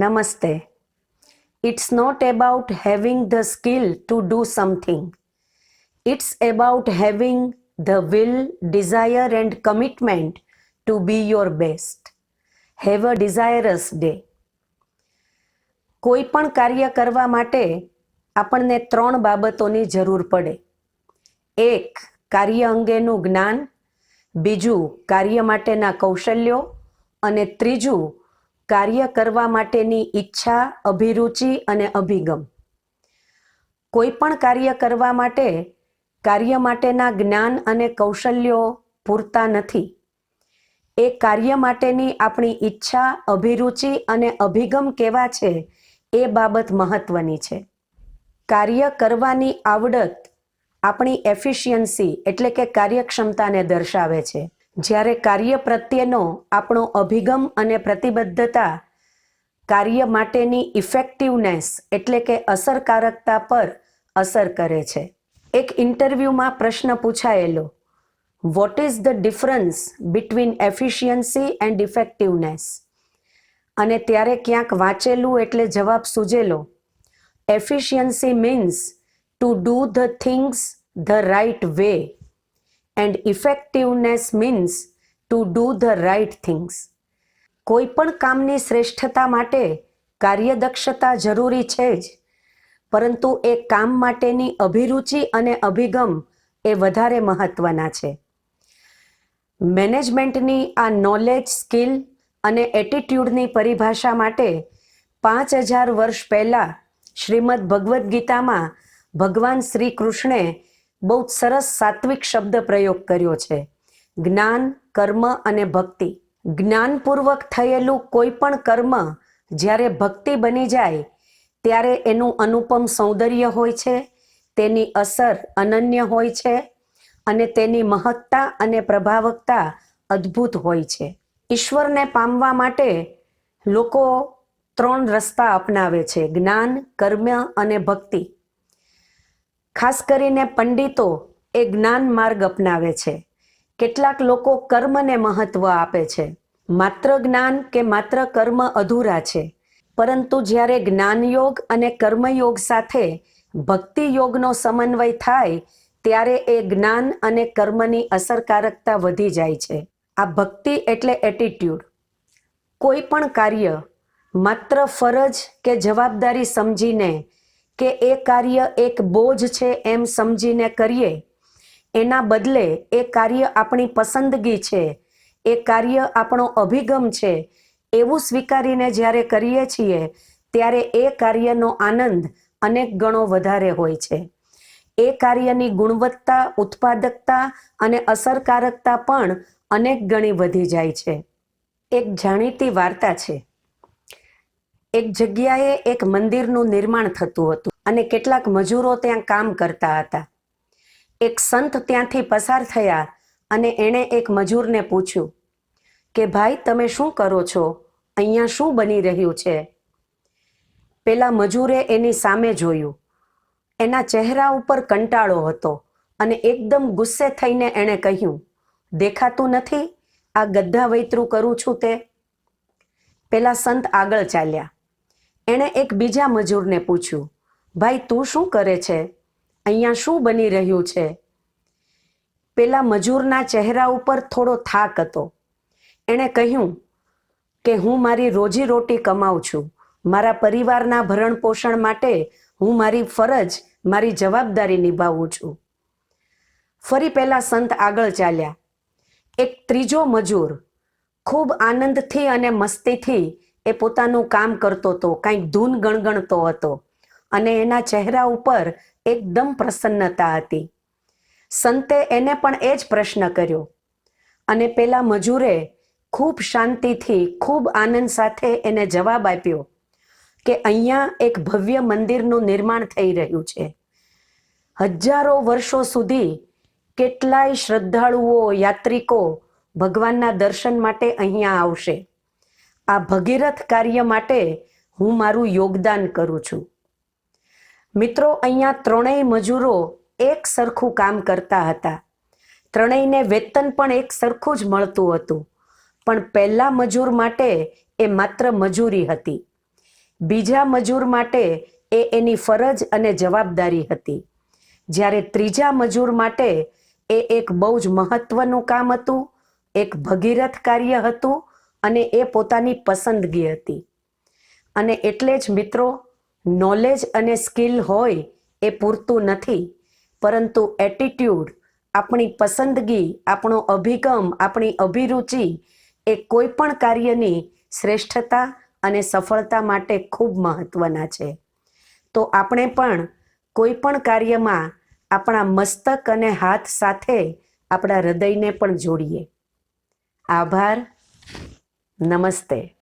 Namaste. It's not about having the skill to do something. It's about having the will, desire, and commitment to be your best. Have a desirous day. કોઈ પણ કાર્ય કરવા માટે આપણને ત્રણ બાબતોની જરૂર પડે એક કાર્ય અંગેનું જ્ઞાન બીજું કાર્ય માટેના કૌશલ્યો અને ત્રીજું કાર્ય કરવા માટેની ઈચ્છા, અભિરુચિ અને અભિગમ. કોઈ પણ કાર્ય કરવા માટે, કાર્ય માટેના જ્ઞાન અને કૌશલ્યો પૂરતા નથી. એ કાર્ય માટેની આપણી ઈચ્છા, અભિરુચિ અને અભિગમ કેવા છે, એ બાબત મહત્વની છે. કાર્ય કરવાની આવડત આપણી એફિશિયન્સી, એટલે કે કાર્યક્ષમતાને દર્શાવે છે. જ્યારે કાર્ય પ્રત્યેનો આપણો અભિગમ અને પ્રતિબદ્ધતા કાર્ય માટેની ઇફેક્ટિવનેસ એટલે કે અસરકારકતા પર અસર કરે છે. એક ઇન્ટરવ્યૂમાં પ્રશ્ન પૂછાયેલો what is the difference between efficiency and effectiveness અને ત્યારે ક્યાંક વાંચેલું એટલે જવાબ સૂજેલો efficiency means to do the things the right way and effectiveness means to do the right things કોઈ પણ કામની શ્રેષ્ઠતા માટે કાર્યદક્ષતા જરૂરી છે જ. પરંતુ એ કામ માટેની અભિરુચિ અને અભિગમ એ વધારે મહત્વના છે. મેનેજમેન્ટની આ નોલેજ સ્કિલ અને એટીટ્યૂડની પરિભાષા માટે પાંચ હજાર વર્ષ પહેલાં શ્રીમદ ભગવદ્ ગીતામાં ભગવાન શ્રી કૃષ્ણે બહુ જ સરસ સાત્વિક શબ્દ પ્રયોગ કર્યો છે. જ્ઞાન, કર્મ અને ભક્તિ. જ્ઞાનપૂર્વક થયેલું કોઈ પણ કર્મ જ્યારે ભક્તિ બની જાય, ત્યારે એનું અનુપમ સૌંદર્ય હોય છે, તેની અસર અનન્ય હોય છે અને તેની મહત્તા અને પ્રભાવકતા અદ્ભુત હોય છે. ઈશ્વરને પામવા માટે લોકો ત્રણ રસ્તા અપનાવે છે. જ્ઞાન, કર્મ અને ભક્તિ. ખાસ કરીને પંડિતો એ જ્ઞાન માર્ગ અપનાવે છે. કેટલાક લોકો કર્મને મહત્વ આપે છે. માત્ર જ્ઞાન કે માત્ર કર્મ અધૂરા છે. પરંતુ જ્યારે જ્ઞાનયોગ અને કર્મયોગ સાથે ભક્તિ યોગનો સમન્વય થાય, ત્યારે એ જ્ઞાન અને કર્મની અસરકારકતા વધી જાય છે. આ ભક્તિ એટલે એટીટ્યુડ કોઈ પણ કાર્ય માત્ર ફરજ કે જવાબદારી સમજીને કે એ કાર્ય એક બોજ છે એમ સમજીને કરીએ. એના બદલે એ કાર્ય આપણી પસંદગી છે. એ કાર્ય આપણો અભિગમ છે. એવું સ્વીકારીને જ્યારે કરીએ છીએ, ત્યારે એ કાર્યનો આનંદ અનેક ગણો વધારે હોય છે. એ કાર્યની ગુણવત્તા, ઉત્પાદકતા અને અસરકારકતા પણ અનેક ગણી વધી જાય છે. એક જાણીતી વાર્તા છે. એક જગ્યાએ એક મંદિરનું નિર્માણ થતું હતું અને કેટલાક મજૂરો ત્યાં કામ કરતા હતા. એક સંત ત્યાંથી પસાર થયા અને એણે એક મજૂરને પૂછ્યું, કે ભાઈ, તમે શું કરો છો? અહીંયા શું બની રહ્યું છે? પેલા મજૂરે એની સામે જોયું. એના ચહેરા ઉપર કંટાળો હતો અને એકદમ ગુસ્સે થઈને એણે કહ્યું, દેખાતું નથી? આ ગદ્દા વૈતરું કરું છું તે. પેલા સંત આગળ ચાલ્યા. એણે એક બીજા મજૂરને પૂછ્યું, ભાઈ, તું શું કરે છે? અહીંયા શું બની રહ્યું છે? પેલા મજૂરના ચહેરા ઉપર થોડો થાક હતો. એણે કહ્યું, કે હું મારી રોજી રોટી કમાઉં છું. મારા પરિવારના ભરણ પોષણ માટે હું મારી ફરજ, મારી જવાબદારી નિભાવું છું. ફરી પહેલા સંત આગળ ચાલ્યા. એક ત્રીજો મજૂર ખૂબ આનંદથી અને મસ્તીથી એ પોતાનું કામ કરતો હતો, કંઈક ધૂન ગણગણતો હતો અને એના ચહેરા ઉપર એકદમ પ્રસન્નતા હતી. સંતે એને પણ એ જ પ્રશ્ન કર્યો અને પેલા મજૂરે ખૂબ શાંતિથી, ખૂબ આનંદ સાથે એને જવાબ આપ્યો કે અહીંયા એક ભવ્ય મંદિરનું નિર્માણ થઈ રહ્યું છે. હજારો વર્ષો સુધી કેટલાય શ્રદ્ધાળુઓ, યાત્રિકો ભગવાનના દર્શન માટે અહીંયા આવશે. આ ભગીરથ કાર્ય માટે હું મારું યોગદાન કરું છું. મિત્રો, અહીંયા ત્રણેય મજૂરો એક સરખું કામ કરતા હતા. ત્રણેયને વેતન પણ એક સરખું જ મળતું હતું. પણ પહેલા મજૂર માટે એ માત્ર મજૂરી હતી. બીજા મજૂર માટે એ એની ફરજ અને જવાબદારી હતી. જ્યારે ત્રીજા મજૂર માટે એ એક બહુ જ મહત્વનું કામ હતું, એક ભગીરથ કાર્ય હતું અને એ પોતાની પસંદગી હતી. અને એટલે જ મિત્રો નોલેજ અને સ્કિલ હોય એ પૂરતું નથી, પરંતુ એટીટ્યુડ આપણી પસંદગી, આપણો અભિગમ, આપણી અભિરુચિ એ કોઈ પણ કાર્યની શ્રેષ્ઠતા અને સફળતા માટે ખૂબ મહત્વના છે. તો આપણે પણ કોઈ પણ કાર્યમાં આપણા મસ્તક અને હાથ સાથે આપણા હૃદયને પણ જોડીએ. આભાર. નમસ્તે